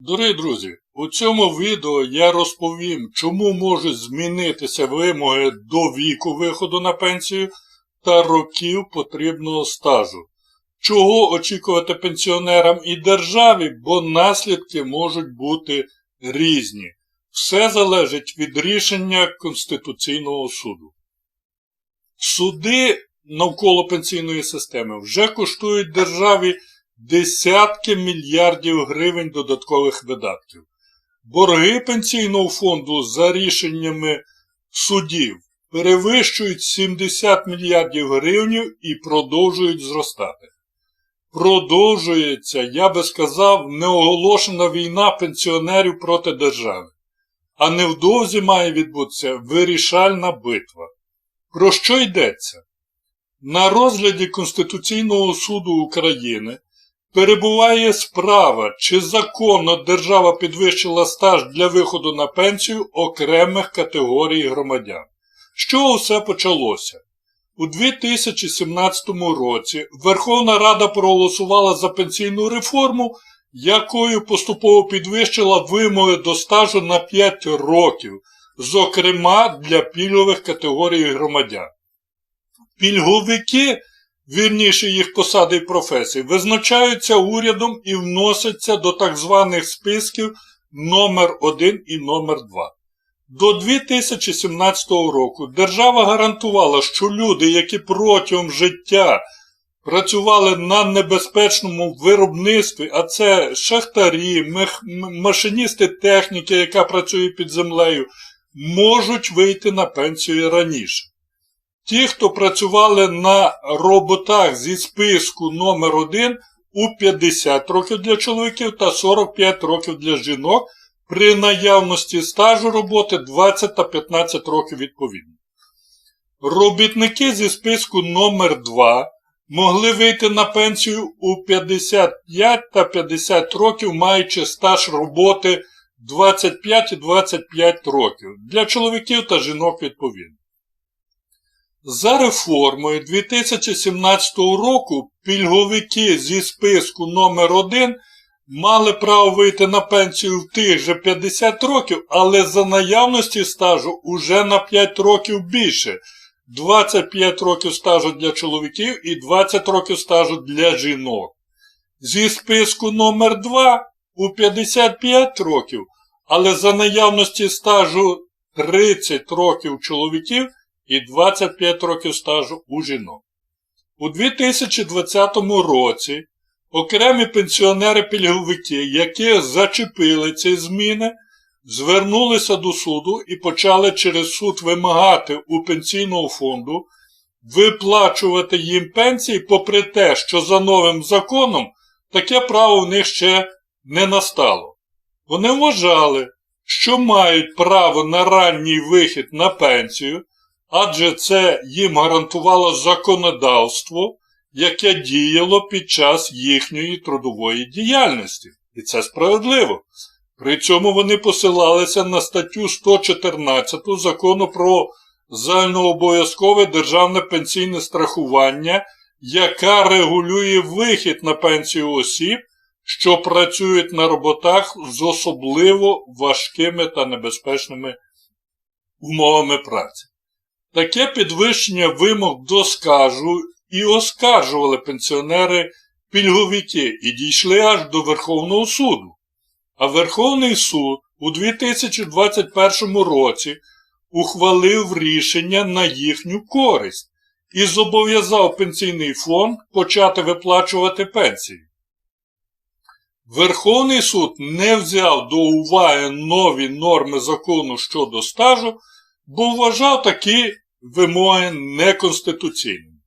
Дорогі друзі, у цьому відео я розповім, чому можуть змінитися вимоги до віку виходу на пенсію та років потрібного стажу. Чого очікувати пенсіонерам і державі, бо наслідки можуть бути різні. Все залежить від рішення Конституційного суду. Суди навколо пенсійної системи вже коштують державі десятки мільярдів гривень додаткових видатків. Борги пенсійного фонду за рішеннями судів перевищують 70 мільярдів гривень і продовжують зростати. Продовжується, я би сказав, неоголошена війна пенсіонерів проти держави. А невдовзі має відбутися вирішальна битва. Про що йдеться? На розгляді Конституційного суду України перебуває справа, чи законно держава підвищила стаж для виходу на пенсію окремих категорій громадян. Чого все почалося? У 2017 році Верховна Рада проголосувала за пенсійну реформу, якою поступово підвищила вимоги до стажу на 5 років, зокрема для пільгових категорій громадян. Пільговики, вірніше їх посади і професії, визначаються урядом і вносяться до так званих списків номер 1 і номер 2 До 2017 року держава гарантувала, що люди, які протягом життя працювали на небезпечному виробництві, а це шахтарі, машиністи техніки, яка працює під землею, можуть вийти на пенсію раніше. Ті, хто працювали на роботах зі списку номер 1 у 50 років для чоловіків та 45 років для жінок при наявності стажу роботи 20 та 15 років відповідно. Робітники зі списку номер 2 могли вийти на пенсію у 55 та 50 років, маючи стаж роботи 25 і 25 років для чоловіків та жінок відповідно. За реформою 2017 року пільговики зі списку номер 1 мали право вийти на пенсію в тих же 50 років, але за наявності стажу уже на 5 років більше. 25 років стажу для чоловіків і 20 років стажу для жінок. Зі списку номер 2 у 55 років, але за наявності стажу 30 років чоловіків і 25 років стажу у жінок. У 2020 році окремі пенсіонери-пільговики, які зачепили ці зміни, звернулися до суду і почали через суд вимагати у пенсійного фонду виплачувати їм пенсії, попри те, що за новим законом таке право в них ще не настало. Вони вважали, що мають право на ранній вихід на пенсію, адже це їм гарантувало законодавство, яке діяло під час їхньої трудової діяльності. І це справедливо. При цьому вони посилалися на статтю 114 закону про загальнообов'язкове державне пенсійне страхування, яка регулює вихід на пенсію осіб, що працюють на роботах з особливо важкими та небезпечними умовами праці. Таке підвищення вимог до скажу і оскаржували пенсіонери пільговики і дійшли аж до Верховного суду. А Верховний суд у 2021 році ухвалив рішення на їхню користь і зобов'язав пенсійний фонд почати виплачувати пенсії. Верховний суд не взяв до уваги нові норми закону щодо стажу, бо вважав такі вимоги неконституційними.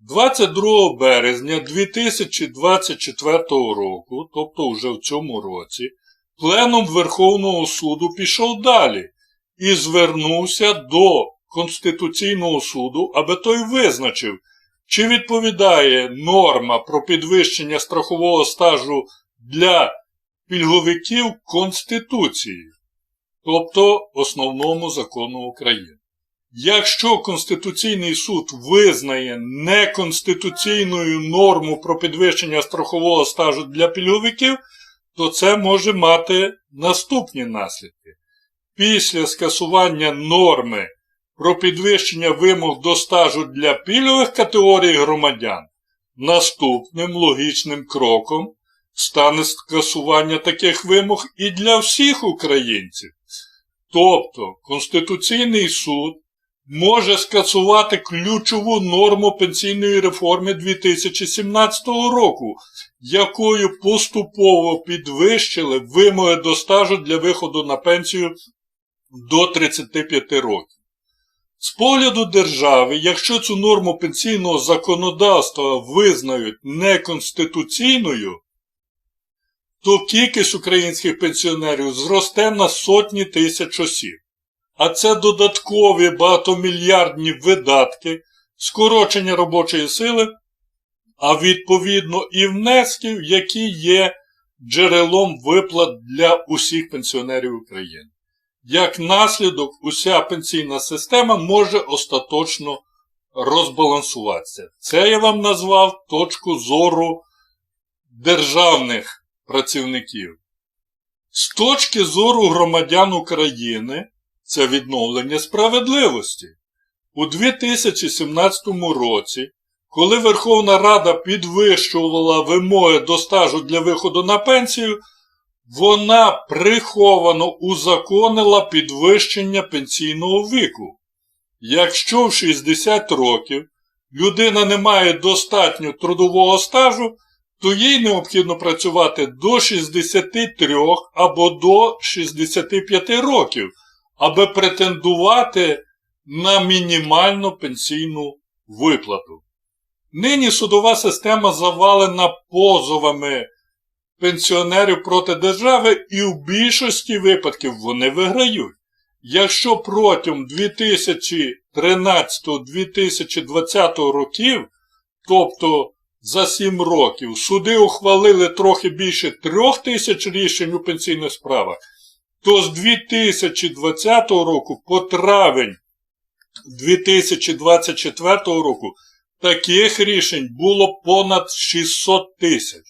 22 березня 2024 року, тобто вже в цьому році, пленум Верховного суду пішов далі і звернувся до Конституційного суду, аби той визначив, чи відповідає норма про підвищення страхового стажу для пільговиків Конституції, тобто основному закону України. Якщо Конституційний суд визнає неконституційною норму про підвищення страхового стажу для пільговиків, то це може мати наступні наслідки. Після скасування норми про підвищення вимог до стажу для пільгових категорій громадян, наступним логічним кроком стане скасування таких вимог і для всіх українців. Тобто Конституційний суд може скасувати ключову норму пенсійної реформи 2017 року, якою поступово підвищили вимоги до стажу для виходу на пенсію до 35 років. З погляду держави, якщо цю норму пенсійного законодавства визнають неконституційною, то кількість українських пенсіонерів зросте на сотні тисяч осіб. А це додаткові багатомільярдні видатки, скорочення робочої сили, а відповідно і внесків, які є джерелом виплат для усіх пенсіонерів України. Як наслідок, уся пенсійна система може остаточно розбалансуватися. Це я вам назвав точку зору державних працівників. З точки зору громадян України це відновлення справедливості. У 2017 році, коли Верховна Рада підвищувала вимоги до стажу для виходу на пенсію, вона приховано узаконила підвищення пенсійного віку. Якщо в 60 років людина не має достатньо трудового стажу, то їй необхідно працювати до 63 або до 65 років, аби претендувати на мінімальну пенсійну виплату. Нині судова система завалена позовами пенсіонерів проти держави і в більшості випадків вони виграють. Якщо протягом 2013-2020 років, тобто за 7 років, суди ухвалили трохи більше 3 тисяч рішень у пенсійних справах, то з 2020 року по травень 2024 року таких рішень було понад 600 тисяч.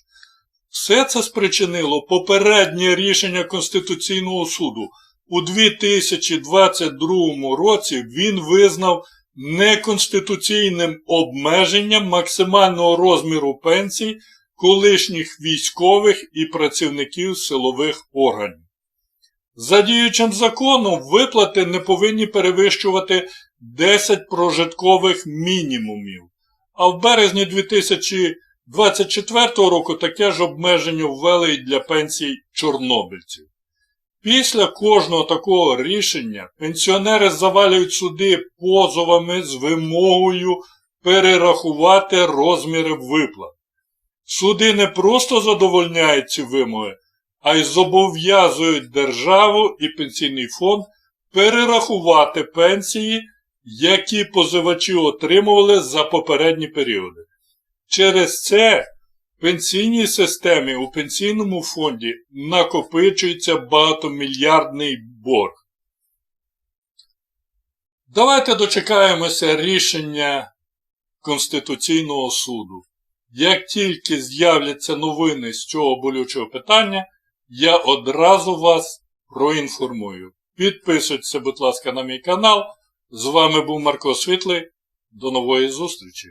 Все це спричинило попереднє рішення Конституційного суду. У 2022 році він визнав неконституційним обмеженням максимального розміру пенсій колишніх військових і працівників силових органів. За діючим законом виплати не повинні перевищувати 10 прожиткових мінімумів, а в березні 2024 року таке ж обмеження ввели і для пенсій чорнобильців. Після кожного такого рішення пенсіонери завалюють суди позовами з вимогою перерахувати розміри виплат. Суди не просто задовольняють ці вимоги, а й зобов'язують державу і пенсійний фонд перерахувати пенсії, які позивачі отримували за попередні періоди. Через це в пенсійній системі у пенсійному фонді накопичується багатомільярдний борг. Давайте дочекаємося рішення Конституційного суду. Як тільки з'являться новини з цього болючого питання, я одразу вас проінформую. Підписуйтеся, будь ласка, на мій канал. З вами був Марко Світлий. До нової зустрічі!